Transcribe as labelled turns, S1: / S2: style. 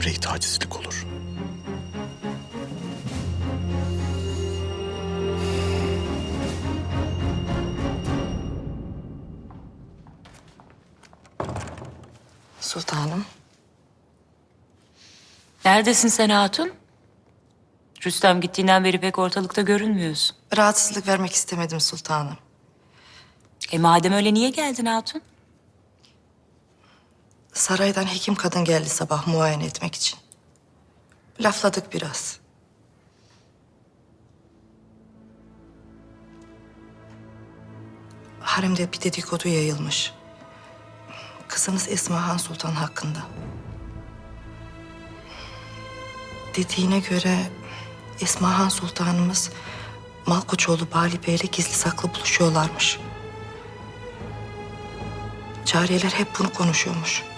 S1: emre itaatsizlik olur.
S2: Sultanım.
S3: Neredesin sen hatun? Rüstem gittiğinden beri pek ortalıkta görünmüyorsun.
S2: Rahatsızlık vermek istemedim sultanım.
S3: E madem öyle niye geldin hatun?
S2: Saraydan hekim kadın geldi sabah muayene etmek için. Lafladık biraz. Haremde bir dedikodu yayılmış. Kızınız Esma Han Sultan hakkında. Dediğine göre Esma Han Sultanımız Malkoçoğlu Bali Bey'le gizli saklı buluşuyorlarmış. Cariyeler hep bunu konuşuyormuş.